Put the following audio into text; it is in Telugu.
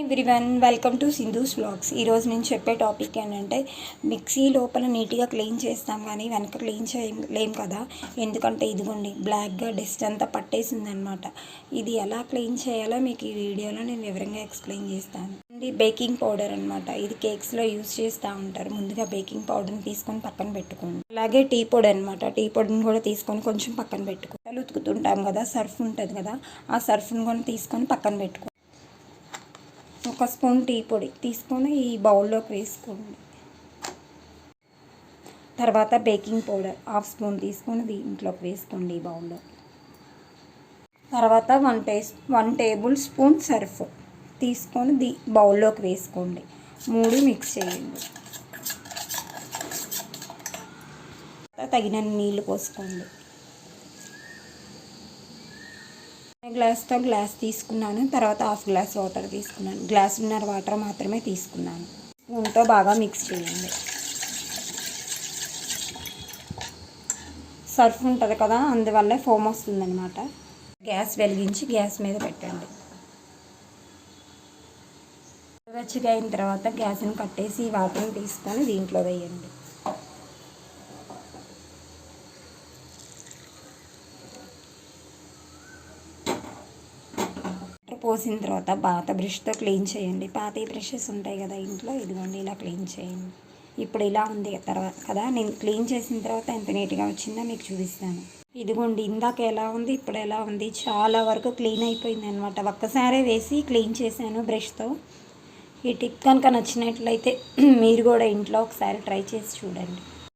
Everyone welcome to Sindhu's vlogs ఈరోజు నేను చెప్పే టాపిక్ ఏంటంటే మిక్సీ లోపల నీట్గా క్లీన్ చేస్తాం కానీ వెనక క్లీన్ చేయలేం కదా. ఎందుకంటే ఇదిగోండి బ్లాక్గా డస్ట్ అంతా పట్టేసిందనమాట ఇది ఎలా క్లీన్ చేయాలో మీకు ఈ వీడియోలో నేను వివరంగా ఎక్స్ప్లెయిన్ చేస్తాను. ఇది బేకింగ్ పౌడర్ అనమాట ఇది కేక్స్లో యూస్ చేస్తూ ఉంటారు. ముందుగా బేకింగ్ పౌడర్ని తీసుకొని పక్కన పెట్టుకోండి. అలాగే టీ పొడి అనమాట టీ పొడిని కూడా తీసుకొని కొంచెం పక్కన పెట్టుకోండి ఉతుకుతుంటాం కదా సర్ఫ్ ఉంటుంది కదా ఆ సర్ఫ్ని కూడా తీసుకొని పక్కన పెట్టుకోండి ఒక స్పూన్ టీ పొడి తీసుకొని ఈ బౌల్లోకి వేసుకోండి. తర్వాత బేకింగ్ పౌడర్ హాఫ్ స్పూన్ తీసుకొని దీంట్లోకి వేసుకోండి ఈ బౌల్లో. తర్వాత వన్ టే వన్ టేబుల్ స్పూన్ సర్ఫ్ తీసుకొని దీ బౌల్లోకి వేసుకోండి. మూడు మిక్స్ చేయండి. తగినన్ని నీళ్ళు పోసుకోండి. గ్లాస్తో గ్లాస్ తీసుకున్నాను. తర్వాత హాఫ్ గ్లాస్ వాటర్ తీసుకున్నాను. గ్లాస్ ఉన్నర వాటర్ మాత్రమే తీసుకున్నాను. స్పూన్తో బాగా మిక్స్ చేయండి. సర్ఫ్ ఉంటుంది కదా అందువల్ల ఫోమ్ వస్తుందన్నమాట. గ్యాస్ వెలిగించి గ్యాస్ మీద పెట్టండి. వెచ్చగా అయిన తర్వాత గ్యాస్ని కట్టేసి వాటర్ని తీసుకొని దీంట్లో వేయండి వాటర్ పోసిన తర్వాత పాత బ్రష్తో క్లీన్ చేయండి. పాత బ్రషెస్ ఉంటాయి కదా ఇంట్లో ఇదిగోండి ఇలా క్లీన్ చేయండి. ఇప్పుడు ఇలా ఉంది తర్వాత కదా? నేను క్లీన్ చేసిన తర్వాత ఎంత నీట్గా వచ్చిందో మీకు చూపిస్తాను. ఇదిగోండి ఇందాక ఎలా ఉంది ఇప్పుడు ఎలా ఉంది? చాలా వరకు క్లీన్ అయిపోయింది అనమాట ఒక్కసారే వేసి క్లీన్ చేశాను బ్రష్తో. ఈ టిప్ కనుక నచ్చినట్లయితే మీరు కూడా ఇంట్లో ఒకసారి ట్రై చేసి చూడండి.